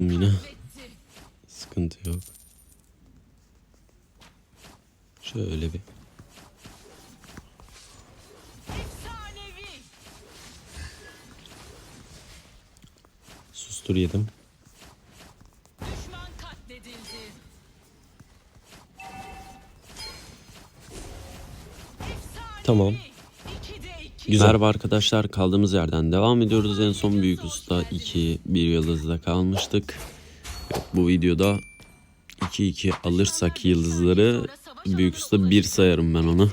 yine. Sıkıntı yok. Şöyle bir. Sustur yedim. Tamam. Güzel. Merhaba arkadaşlar kaldığımız yerden devam ediyoruz. En son Büyük Usta 2 bir yıldızda kalmıştık. Bu videoda 2-2 alırsak yıldızları Büyük Usta 1 sayarım ben onu.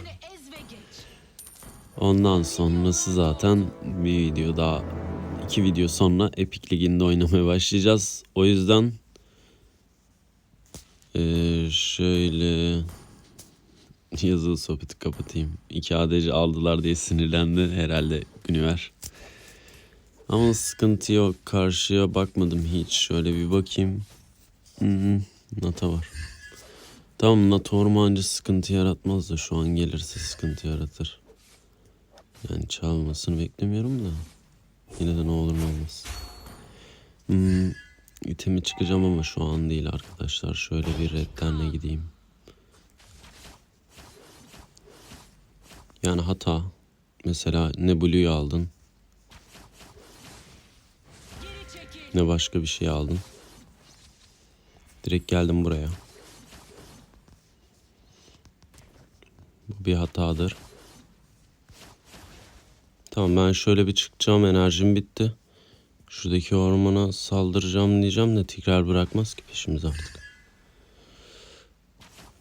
Ondan sonrası zaten bir video daha iki video sonra Epic Ligi'nde oynamaya başlayacağız. O yüzden eee, şöyle yazılı sohbeti kapatayım. İki ADC aldılar diye sinirlendi herhalde Güniver. Ama sıkıntı yok. Karşıya bakmadım hiç. Şöyle bir bakayım. Hı, Nata var. Tamam Nata ormancı sıkıntı yaratmaz da şu an gelirse sıkıntı yaratır. Yani çalmasını beklemiyorum da. Yine de ne olur ne olmaz. Hmm, itemi çıkacağım ama şu an değil arkadaşlar. Şöyle bir redlerine gideyim. Yani hata. Mesela ne Blue'yu aldın ne başka bir şey aldın. Direkt geldim buraya. Bu bir hatadır. Tamam ben şöyle bir çıkacağım enerjim bitti. Şuradaki ormana saldıracağım diyeceğim de tekrar bırakmaz ki peşimiz artık.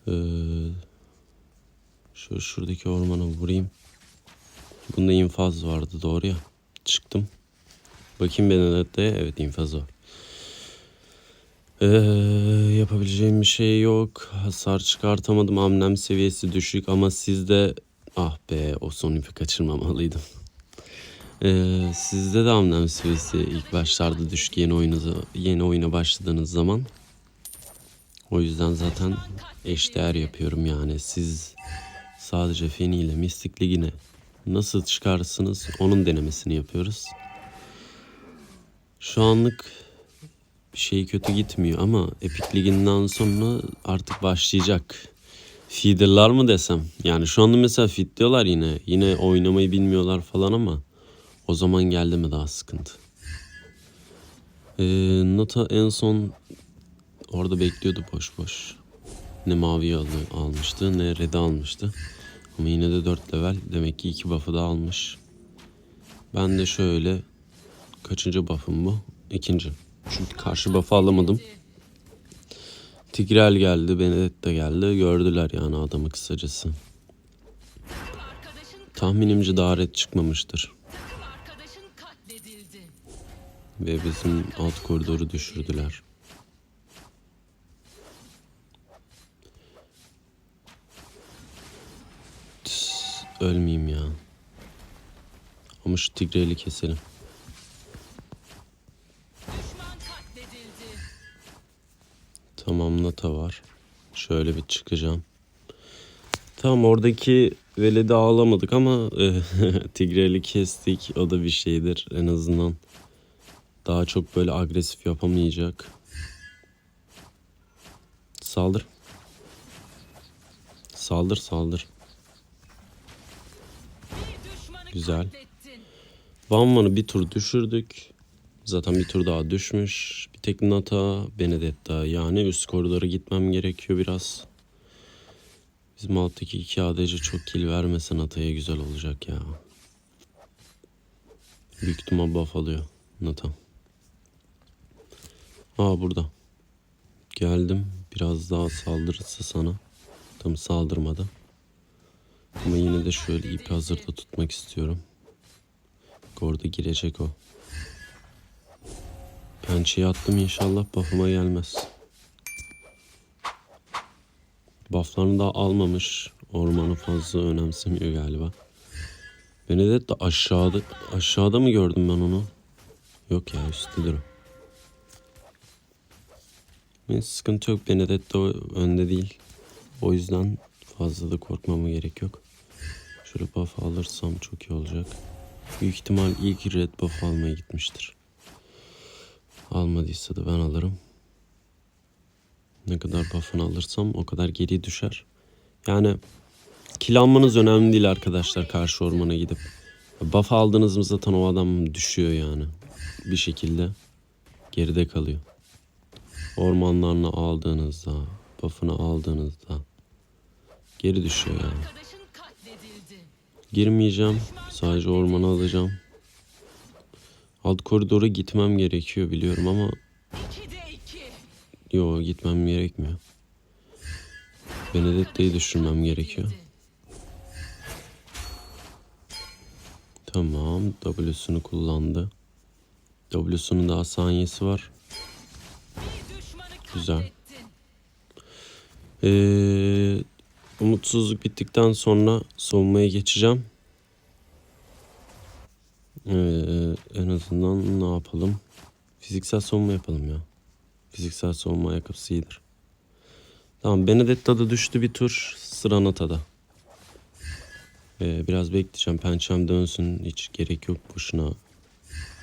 Ee, şöyle şuradaki ormana vurayım. Bunda infaz vardı doğru ya. Çıktım. Bakayım Benedetta'ya. Evet infaz var. Ee, yapabileceğim bir şey yok. Hasar çıkartamadım. Amnem seviyesi düşük ama sizde... Ah be o son ipi kaçırmamalıydım. Ee, sizde de amnem seviyesi ilk başlarda düşük yeni oyunuza, yeni oyuna başladığınız zaman. O yüzden zaten eşdeğer yapıyorum yani. Siz sadece Feni ile Mistik Ligi'ne nasıl çıkarsınız onun denemesini yapıyoruz. Şu anlık bir şey kötü gitmiyor ama Epic Ligi'nden sonra artık başlayacak. Feeder'lar mı desem? Yani şu anda mesela fit diyorlar yine. Yine oynamayı bilmiyorlar falan ama o zaman geldi mi daha sıkıntı. Ee, Nata en son orada bekliyordu boş boş. Ne mavi al almıştı ne red'i almıştı. Ama yine de 4 level. Demek ki 2 buff'ı da almış. Ben de şöyle kaçıncı buff'ım bu? İkinci. Çünkü karşı buff'ı alamadım. Tigrel geldi, Benedetta geldi. Gördüler yani adamı kısacası. Tahminimce daha red çıkmamıştır. Ve bizim alt koridoru düşürdüler. Ölmeyeyim ya. Ama şu tigreli keselim. Tamam nata var. Şöyle bir çıkacağım. Tamam oradaki veledi ağlamadık ama e, tigreli kestik. O da bir şeydir en azından. Daha çok böyle agresif yapamayacak. Saldır. Saldır saldır. Güzel. katlettin. Vanvan'ı bir tur düşürdük. Zaten bir tur daha düşmüş. Bir tek Nata, Benedetta. Yani üst koridora gitmem gerekiyor biraz. Bizim alttaki iki ADC çok kill vermese Nata'ya güzel olacak ya. Büyük ihtimal buff alıyor Nata. Aa burada. Geldim. Biraz daha saldırırsa sana. Tam saldırmadı. Ama yine de şöyle ipi hazırda tutmak istiyorum. Orada girecek o. Pençeyi attım inşallah buff'ıma gelmez. Buff'larını da almamış. Ormanı fazla önemsemiyor galiba. Benedetta aşağıda aşağıda mı gördüm ben onu? Yok ya üsttedir o. Neyse sıkıntı yok. Benedetta önde değil. O yüzden fazla da korkmama gerek yok. Şöyle buff alırsam çok iyi olacak. Büyük ihtimal ilk red buff almaya gitmiştir. Almadıysa da ben alırım. Ne kadar buff'ını alırsam o kadar geri düşer. Yani kill almanız önemli değil arkadaşlar karşı ormana gidip. Buff aldınız mı zaten o adam düşüyor yani. Bir şekilde geride kalıyor. Ormanlarını aldığınızda, buff'ını aldığınızda geri düşüyor yani. Girmeyeceğim. Sadece ormanı alacağım. Alt koridora gitmem gerekiyor biliyorum ama yo gitmem gerekmiyor. Benedetta'yı düşürmem gerekiyor. Tamam. W'sunu kullandı. W'sunun daha saniyesi var. Güzel. katlettin. Umutsuzluk bittikten sonra savunmaya geçeceğim. Ee, en azından ne yapalım? Fiziksel savunma yapalım ya. Fiziksel savunma ayakkabısı iyidir. Tamam Benedetta da düştü bir tur. Sıra Nata'da. Ee, biraz bekleyeceğim. Pençem dönsün. Hiç gerek yok boşuna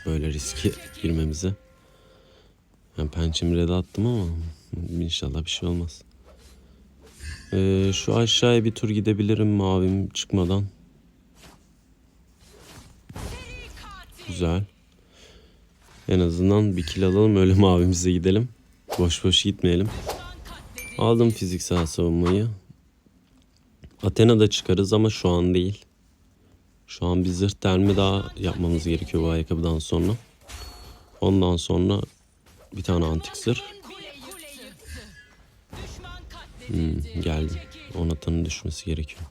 böyle riske girmemize. Ben pençemi red attım ama inşallah bir şey olmaz. Ee, şu aşağıya bir tur gidebilirim mavim çıkmadan. Güzel. En azından bir kill alalım öyle mavimize gidelim. Boş boş gitmeyelim. Aldım fiziksel savunmayı. Athena da çıkarız ama şu an değil. Şu an bir zırh delme daha yapmamız gerekiyor bu ayakkabıdan sonra. Ondan sonra bir tane antik zırh. Hmm, geldi. Athena'nın düşmesi gerekiyor.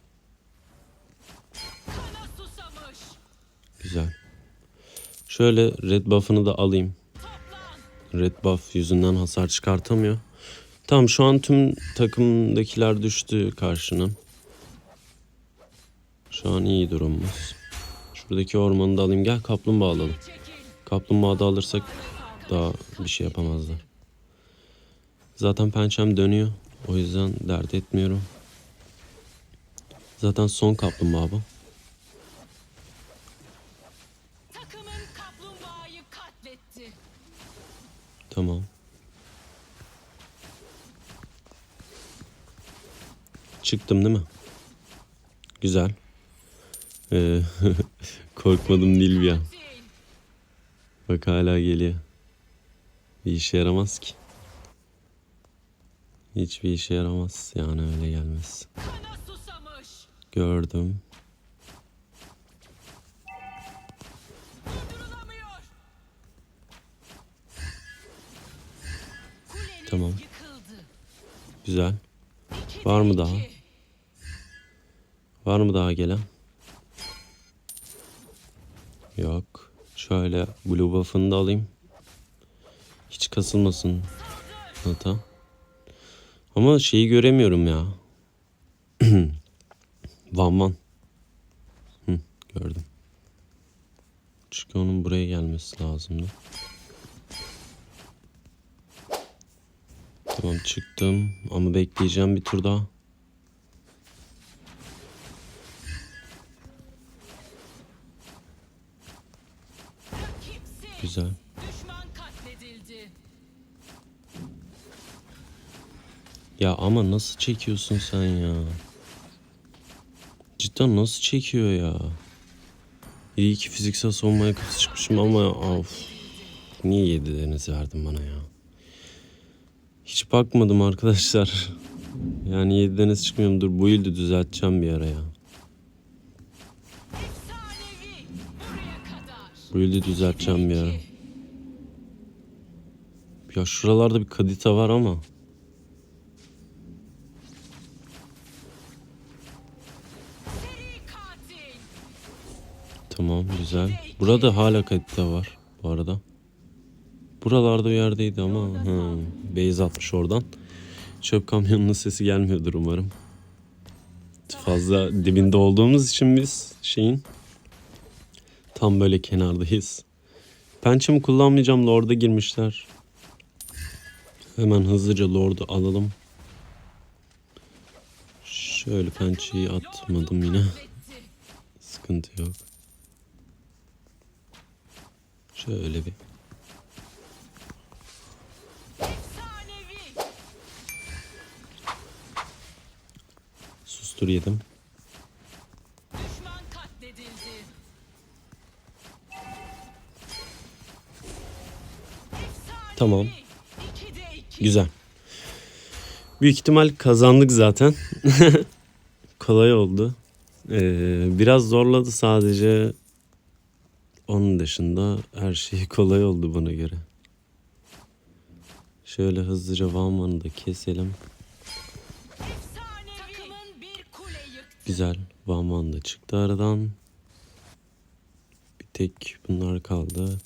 Güzel. Şöyle red buff'ını da alayım. Red buff yüzünden hasar çıkartamıyor. Tamam şu an tüm takımdakiler düştü karşının. Şu an iyi durumumuz. Şuradaki ormanı da alayım. Gel kaplumbağa alalım. Kaplumbağa da alırsak daha bir şey yapamazlar. Zaten pençem dönüyor. O yüzden dert etmiyorum. Zaten son kaplumbağa bu. Takımın kaplumbağayı katletti. Tamam. Çıktım değil mi? Güzel. Ee, korkmadım Nilvia. Bak hala geliyor. Bir işe yaramaz ki. Hiçbir işe yaramaz yani öyle gelmez. Gördüm. Tamam. Güzel. Var mı daha? Var mı daha gelen? Yok. Şöyle blue buff'ını da alayım. Hiç kasılmasın Nata. Ama şeyi göremiyorum ya. Van Van. Hı, gördüm. Çünkü onun buraya gelmesi lazımdı. Tamam çıktım ama bekleyeceğim bir tur daha. Güzel. Ya ama nasıl çekiyorsun sen ya? Cidden nasıl çekiyor ya? İyi ki fiziksel savunma ayakkabısı çıkmışım ama of. Niye yedi deniz verdin bana ya? Hiç bakmadım arkadaşlar. Yani yedi deniz çıkmıyorum. Dur bu yıldı düzelteceğim bir ara ya. Bu yıldı düzelteceğim bir ara. Ya şuralarda bir kadita var ama. Tamam güzel. Burada hala kadita var bu arada. Buralarda bir yerdeydi ama hı, base atmış oradan. Çöp kamyonunun sesi gelmiyordur umarım. Fazla dibinde olduğumuz için biz şeyin tam böyle kenardayız. Pençemi kullanmayacağım. Lord'a girmişler. Hemen hızlıca Lord'u alalım. Şöyle pençeyi atmadım yine. Sıkıntı yok. Şöyle bir. Sustur yedim. Tamam. Güzel. Büyük ihtimal kazandık zaten. Kolay oldu. Ee, biraz zorladı sadece onun dışında her şey kolay oldu bana göre. Şöyle hızlıca Valman'ı da keselim. Güzel. Valman da çıktı aradan. Bir tek bunlar kaldı.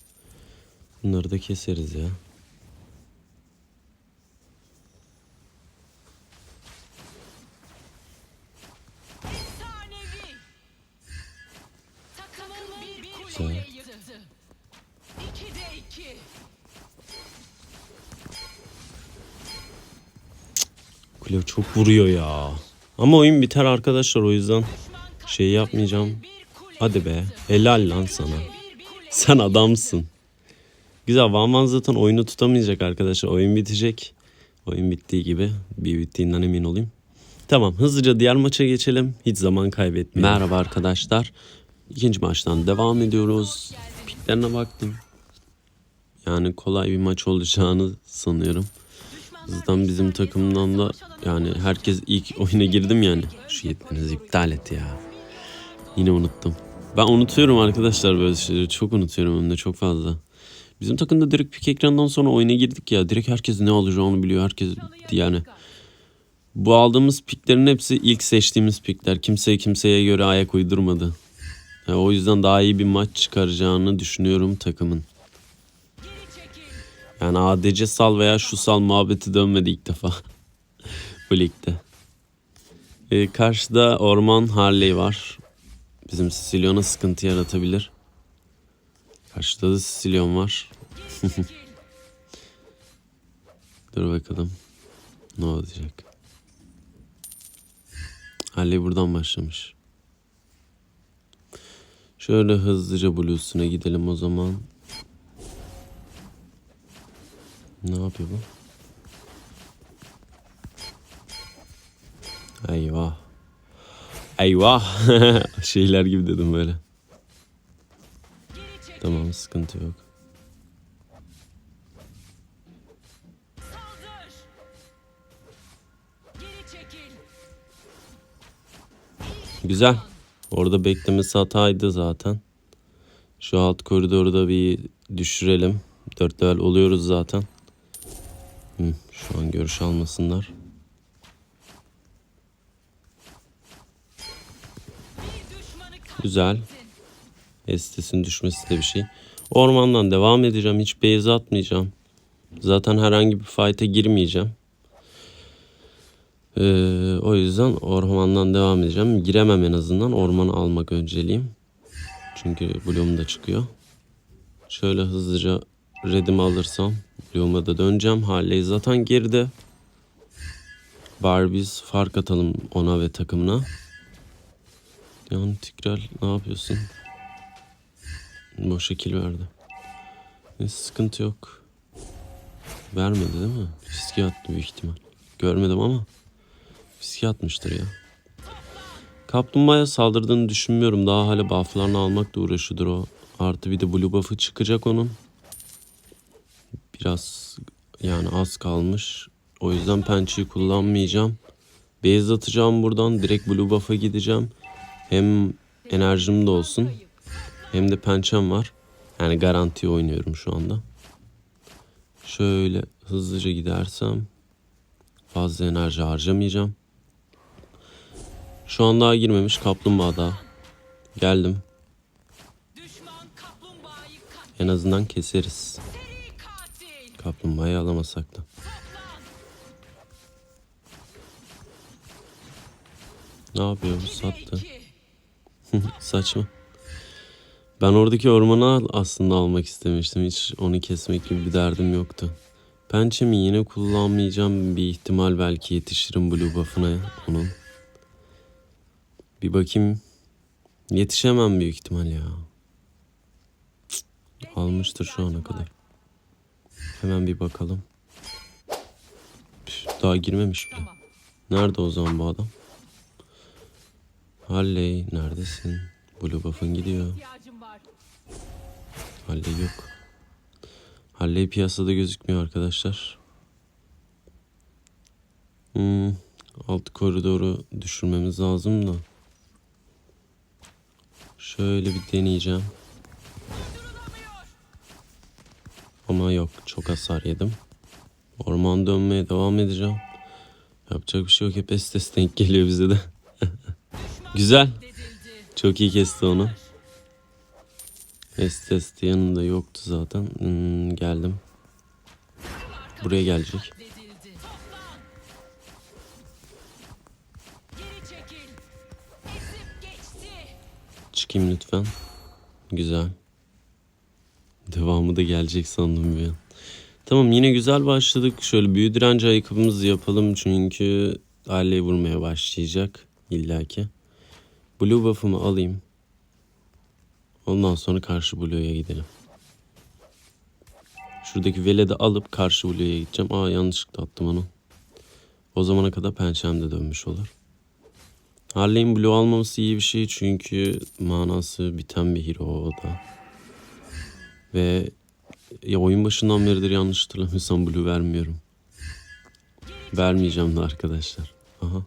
Bunları da keseriz ya. Kule çok vuruyor ya. Ama oyun biter arkadaşlar o yüzden şey yapmayacağım. Hadi be. Helal lan sana. Sen adamsın. Güzel. Van Van zaten oyunu tutamayacak arkadaşlar. Oyun bitecek. Oyun bittiği gibi. Bir bittiğinden emin olayım. Tamam hızlıca diğer maça geçelim. Hiç zaman kaybetmeyelim. Merhaba arkadaşlar. İkinci maçtan devam ediyoruz. Piklerine baktım. Yani kolay bir maç olacağını sanıyorum. Zaten bizim takımdan da yani herkes ilk oyuna girdim yani. Şu yetmenizi iptal et ya. Yine unuttum. Ben unutuyorum arkadaşlar böyle şeyleri. Çok unutuyorum hem de çok fazla. Bizim takımda direkt pik ekrandan sonra oyuna girdik ya. Direkt herkes ne alacağını biliyor. Herkes yani. Bu aldığımız piklerin hepsi ilk seçtiğimiz pikler. Kimse kimseye göre ayak uydurmadı. Ya o yüzden daha iyi bir maç çıkaracağını düşünüyorum takımın. Yani ADC sal veya şu sal muhabbeti dönmedi ilk defa. Bu ligde. Ee, karşıda Orman Harley var. Bizim Sicilyon'a sıkıntı yaratabilir. Karşıda da Sicilyon var. Dur bakalım. Ne olacak? Harley buradan başlamış. Şöyle hızlıca Blues'una gidelim o zaman. Ne yapıyor bu? Eyvah. Eyvah. Şeyler gibi dedim böyle. Tamam sıkıntı yok. Güzel. Orada beklemesi hataydı zaten. Şu alt koridoru da bir düşürelim. Dört level oluyoruz zaten. Hı, şu an görüş almasınlar. Güzel. Estes'in düşmesi de bir şey. Ormandan devam edeceğim. Hiç base atmayacağım. Zaten herhangi bir fight'e girmeyeceğim. Ee, o yüzden ormandan devam edeceğim. Giremem en azından. Ormanı almak önceliğim. Çünkü Bloom da çıkıyor. Şöyle hızlıca redimi alırsam Bloom'a da döneceğim. Harley zaten geride. Barbies fark atalım ona ve takımına. Yani Tigral ne yapıyorsun? Boş şekil verdi. Neyse sıkıntı yok. Vermedi değil mi? Fiske attı büyük ihtimal. Görmedim ama. Fiske atmıştır ya. Kaplumbağaya saldırdığını düşünmüyorum. Daha hala bufflarını almakla uğraşıyordur o. Artı bir de blue buff'ı çıkacak onun. Biraz yani az kalmış. O yüzden pençeyi kullanmayacağım. Base atacağım buradan. Direkt blue buff'a gideceğim. Hem enerjim de olsun. Hem de pençem var. Yani garanti oynuyorum şu anda. Şöyle hızlıca gidersem fazla enerji harcamayacağım. Şu an daha girmemiş kaplumbağa da. Geldim. En azından keseriz. Kaplumbağayı alamasak da. Ne yapıyor sattı? Saçma. Ben oradaki ormanı aslında almak istemiştim. Hiç onu kesmek gibi bir derdim yoktu. Pençemi yine kullanmayacağım. Bir ihtimal belki yetişirim blue buff'ına onun. Bir bakayım. Yetişemem büyük ihtimal ya. Almıştır şu ana kadar. Hemen bir bakalım. Üf, Daha girmemiş bile. Nerede o zaman bu adam? Halley neredesin? Blue buff'ın gidiyor. Halley yok. Halley piyasada gözükmüyor arkadaşlar. Hmm, alt koridoru düşürmemiz lazım da. Şöyle bir deneyeceğim. Ama yok çok hasar yedim. Orman dönmeye devam edeceğim. Yapacak bir şey yok. Hep estes denk geliyor bize de. Güzel. Çok iyi kesti onu. Estes de yanında yoktu zaten. Hmm, geldim. Buraya gelecek. Çıkayım lütfen. Güzel. Devamı da gelecek sandım bir an. Tamam yine güzel başladık. Şöyle büyü direnci ayakkabımızı yapalım çünkü Harley vurmaya başlayacak illaki. Blue buff'ımı alayım. Ondan sonra karşı Blue'ya gidelim. Şuradaki Veled'i alıp karşı Blue'ya gideceğim. Aa yanlışlıkla attım onu. O zamana kadar pençem de dönmüş olur. Harley'in Blue almaması iyi bir şey çünkü manası biten bir hero o da. Ve ya oyun başından beridir yanlış hatırlamıyorsam Blue vermiyorum. Vermeyeceğim de arkadaşlar. Aha.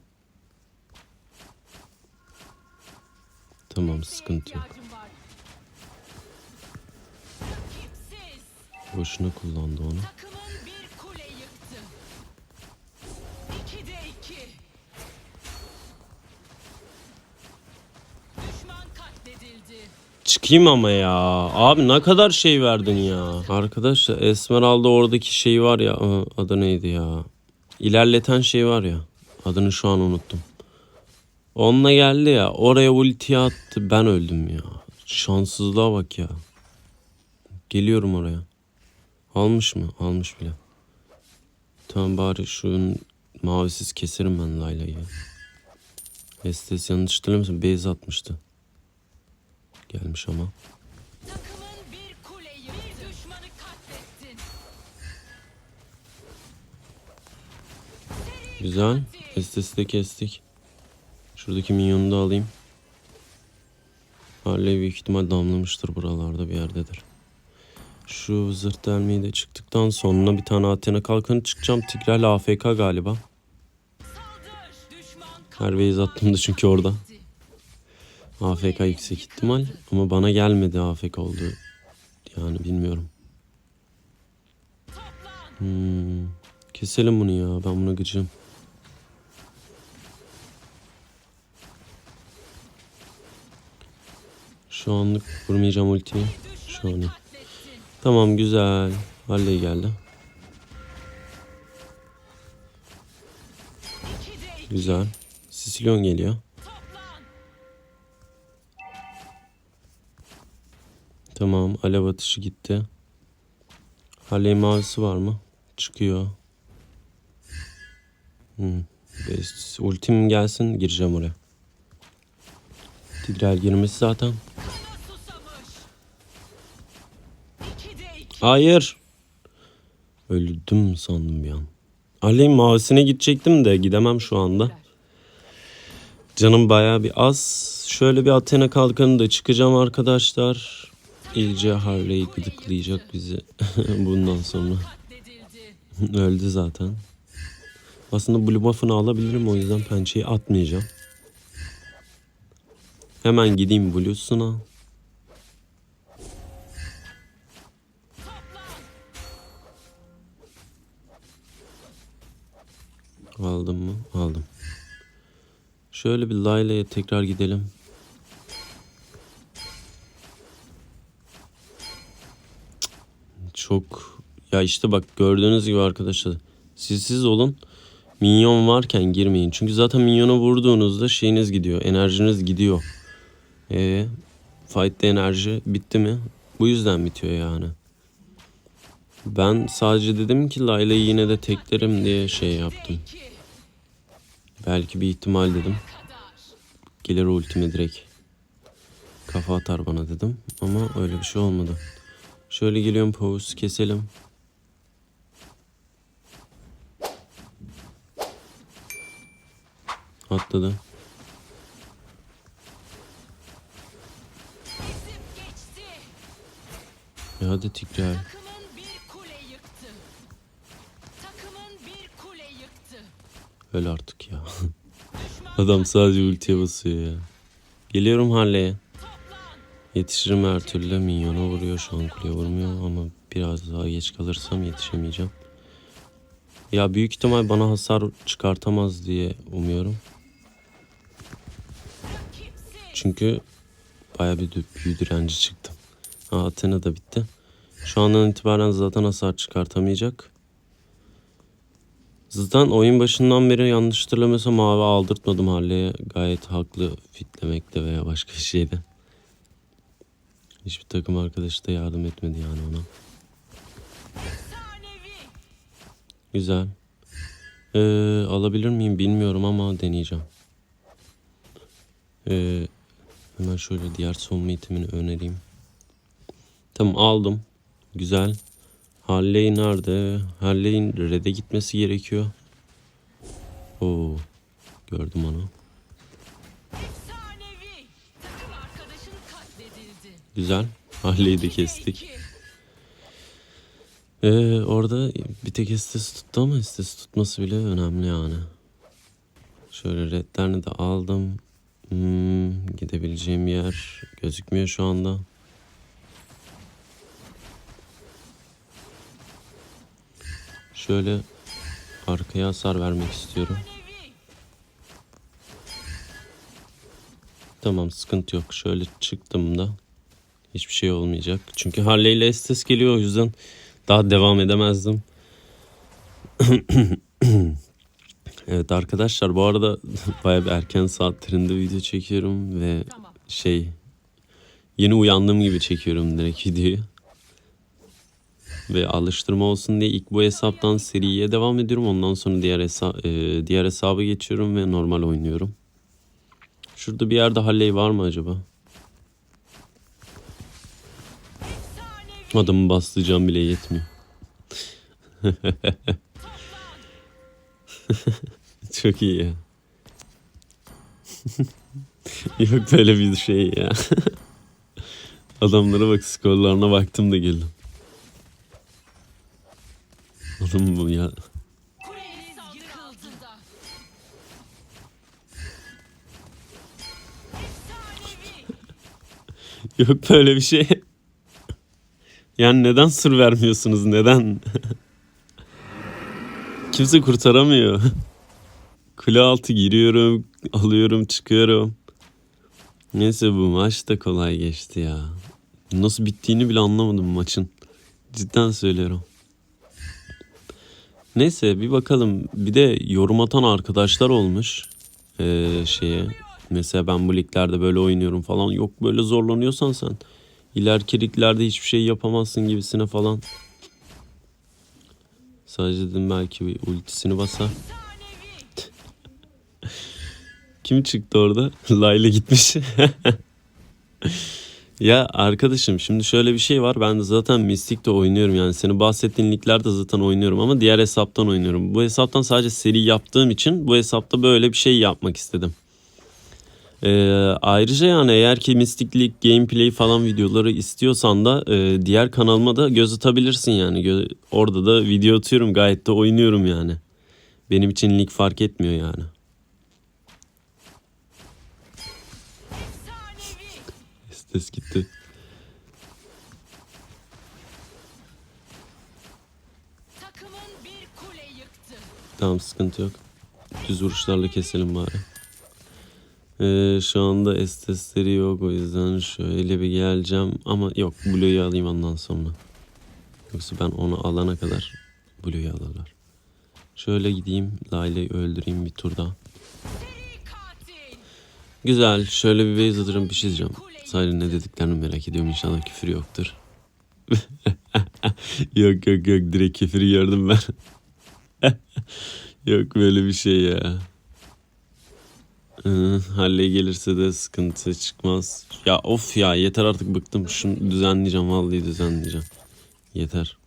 Tamam sıkıntı yok. Boşuna kullandı onu. Çıkayım ama ya. Abi ne kadar şey verdin ya. Arkadaşlar Esmeralda oradaki şey var ya. Adı neydi ya? İlerleten şey var ya. Adını şu an unuttum. Onunla geldi ya. Oraya ulti attı. Ben öldüm ya. Şanssızlığa bak ya. Geliyorum oraya. Almış mı? Almış bile. Tamam bari şunun mavisiz keserim ben Layla'yı. Estes yanlış hatırlamıyorsam base atmıştı. Gelmiş ama. Takımın bir kule yıktı. Bir düşmanı katlettin. Güzel. Estesi de kestik. Şuradaki minyonu da alayım. Harley büyük ihtimal damlamıştır buralarda bir yerdedir. Şu zırt delmeyi de çıktıktan sonra bir tane Athena kalkanı çıkacağım. Tigreal AFK galiba. Düşman Herveyiz attım da çünkü orada. AFK yüksek ihtimal ama bana gelmedi AFK oldu. Yani bilmiyorum. Hmm. Keselim bunu ya ben buna gıcığım. Şu anlık vurmayacağım ultiyi. Şu an. Tamam güzel. Halley geldi. Güzel. Sicilyon geliyor. Tamam alev atışı gitti. Halley mavisi var mı? Çıkıyor. Hmm. Ultim gelsin gireceğim oraya. Tigreal girmesi zaten. Hayır. Öldüm sandım bir an. Aleyhim mavisine gidecektim de gidemem şu anda. Canım baya bir az. Şöyle bir Athena kalkanı da çıkacağım arkadaşlar. İyice Harley gıdıklayacak bizi bundan sonra. Öldü zaten. Aslında Blue Buff'ını alabilirim o yüzden pençeyi atmayacağım. Hemen gideyim Blue'suna. Aldım mı? Aldım. Şöyle bir Layla'ya tekrar gidelim. Çok ya işte bak gördüğünüz gibi arkadaşlar siz siz olun. Minyon varken girmeyin. Çünkü zaten minyona vurduğunuzda şeyiniz gidiyor. Enerjiniz gidiyor. Ee, fight'te enerji bitti mi? Bu yüzden bitiyor yani. Ben sadece dedim ki Layla'yı yine de teklerim diye şey yaptım. Belki bir ihtimal dedim. Gelir ultimi direkt. Kafa atar bana dedim. Ama öyle bir şey olmadı. Şöyle geliyorum pause keselim. Atladı. Ya hadi tekrar. Öl artık ya. Adam sadece ultiye basıyor ya. Geliyorum Harley'e. Yetişirim her türlü. Minyona vuruyor. Şu an kuleye vurmuyor ama biraz daha geç kalırsam yetişemeyeceğim. Ya büyük ihtimal bana hasar çıkartamaz diye umuyorum. Çünkü baya bir büyü direnci çıktım. Ha, Athena da bitti. Şu andan itibaren zaten hasar çıkartamayacak. Zaten oyun başından beri yanlış hatırlamıyorsam mavi aldırtmadım Harley'e. Gayet haklı fitlemekte veya başka bir şeyde. Hiçbir takım arkadaşı da yardım etmedi yani ona. Güzel. Ee, alabilir miyim bilmiyorum ama deneyeceğim. Ee, hemen şöyle diğer savunma itemini önereyim. Tamam aldım. Güzel. Harley nerede? Harley'in red'e gitmesi gerekiyor. Oo, gördüm onu. Güzel. Harley'i de kestik. Ee, orada bir tek estes tuttu ama estes tutması bile önemli yani. Şöyle redlerini de aldım. Hmm, gidebileceğim yer gözükmüyor şu anda. Şöyle arkaya hasar vermek istiyorum. Tamam sıkıntı yok. Şöyle çıktım da hiçbir şey olmayacak. Çünkü Harley ile Estes geliyor o yüzden daha devam edemezdim. evet arkadaşlar bu arada bayağı bir erken saatlerinde video çekiyorum ve Tamam. şey yeni uyandığım gibi çekiyorum direkt videoyu. Ve alıştırma olsun diye ilk bu hesaptan seriye devam ediyorum. Ondan sonra diğer hesa e, diğer hesaba geçiyorum ve normal oynuyorum. Şurada bir yerde Halley var mı acaba? Adamı bastıracağım bile yetmiyor. Çok iyi ya. Yok böyle bir şey ya. Adamlara bak skorlarına baktım da geldim. Oğlum bu ya. Yok böyle bir şey. Yani neden sır vermiyorsunuz? Neden? Kimse kurtaramıyor. Kule altı giriyorum, alıyorum, çıkıyorum. Neyse bu maç da kolay geçti ya. Nasıl bittiğini bile anlamadım maçın. Cidden söylüyorum. Neyse bir bakalım. Bir de yorum atan arkadaşlar olmuş. Ee, şeye. Mesela ben bu liglerde böyle oynuyorum falan. Yok böyle zorlanıyorsan sen. ileriki liglerde hiçbir şey yapamazsın gibisine falan. Sadece dedim belki bir ultisini basar. Kim çıktı orada? Layla gitmiş. ya arkadaşım şimdi şöyle bir şey var. Ben de zaten Mystic'te oynuyorum. Yani senin bahsettiğin liglerde zaten oynuyorum ama diğer hesaptan oynuyorum. Bu hesaptan sadece seri yaptığım için bu hesapta böyle bir şey yapmak istedim. Ee, ayrıca yani eğer ki League gameplay falan videoları istiyorsan da e, diğer kanalıma da göz atabilirsin yani. Gö- orada da video atıyorum gayet de oynuyorum yani. Benim için lig fark etmiyor yani. Ses gitti. Tamam sıkıntı yok. Düz vuruşlarla keselim bari. Ee, şu anda estesleri yok o yüzden şöyle bir geleceğim. Ama yok Blue'yu alayım ondan sonra. Yoksa ben onu alana kadar Blue'yu alırlar. Şöyle gideyim Lale'yi öldüreyim bir tur daha. Seri katil. Güzel şöyle bir base atırım bir şey diyeceğim. Sadece ne dediklerini merak ediyorum inşallah küfür yoktur. yok yok yok direkt küfürü gördüm ben. yok böyle bir şey ya. Halle gelirse de sıkıntı çıkmaz. Ya of ya yeter artık bıktım. Şunu düzenleyeceğim vallahi düzenleyeceğim. Yeter.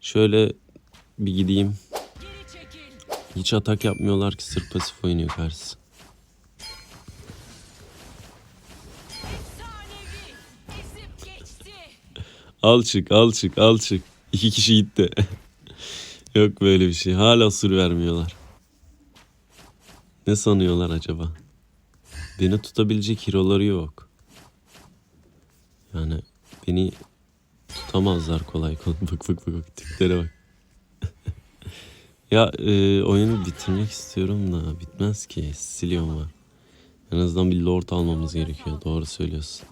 Şöyle bir gideyim. Hiç atak yapmıyorlar ki sırf pasif oynuyor karşısı. Al çık al çık al çık. İki kişi gitti. Yok böyle bir şey. Hala sur vermiyorlar. Ne sanıyorlar acaba? Beni tutabilecek hero'ları yok. Yani beni tutamazlar kolay kolay. Bak bak bak, bak tiplere bak. ya e, oyunu bitirmek istiyorum da bitmez ki. Silion var. En azından bir lord almamız gerekiyor. Doğru söylüyorsun.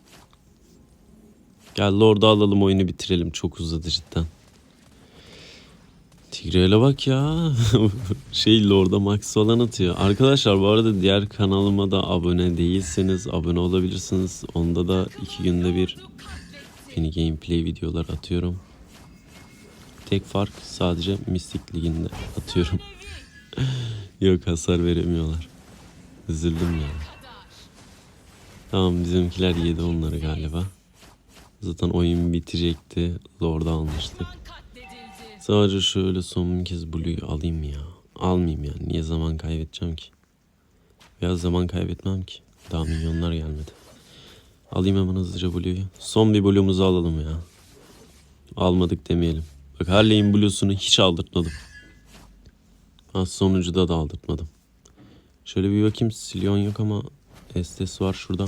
Gel lord'u alalım oyunu bitirelim. Çok uzadı cidden. Tigreal'e bak ya. şey Lord'a max falan atıyor. Arkadaşlar bu arada diğer kanalıma da abone değilseniz abone olabilirsiniz. Onda da iki günde bir yeni gameplay videolar atıyorum. Tek fark sadece Mystic Ligi'nde atıyorum. Yok hasar veremiyorlar. Üzüldüm ya. Tamam bizimkiler yedi onları galiba. Zaten oyun bitecekti. Lord'u almıştık. Sadece şöyle son bir kez Blue'yu alayım ya. Almayayım yani. Niye zaman kaybedeceğim ki? Biraz zaman kaybetmem ki. Daha milyonlar gelmedi. Alayım hemen hızlıca Blue'yu. Son bir Blue'umuzu alalım ya. Almadık demeyelim. Bak Harley'in Blue'sunu hiç aldırtmadım. Ha, sonuncuda da aldırtmadım. Şöyle bir bakayım. Silyon yok ama Estes var şurada.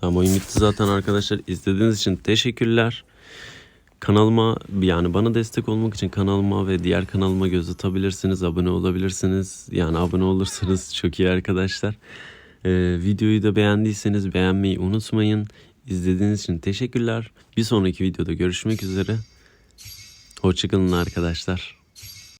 Tamam oyun bitti zaten arkadaşlar. İzlediğiniz için teşekkürler. Kanalıma yani bana destek olmak için kanalıma ve diğer kanalıma göz atabilirsiniz. Abone olabilirsiniz. Yani abone olursanız çok iyi arkadaşlar. Ee, videoyu da beğendiyseniz beğenmeyi unutmayın. İzlediğiniz için teşekkürler. Bir sonraki videoda görüşmek üzere. Hoşçakalın arkadaşlar.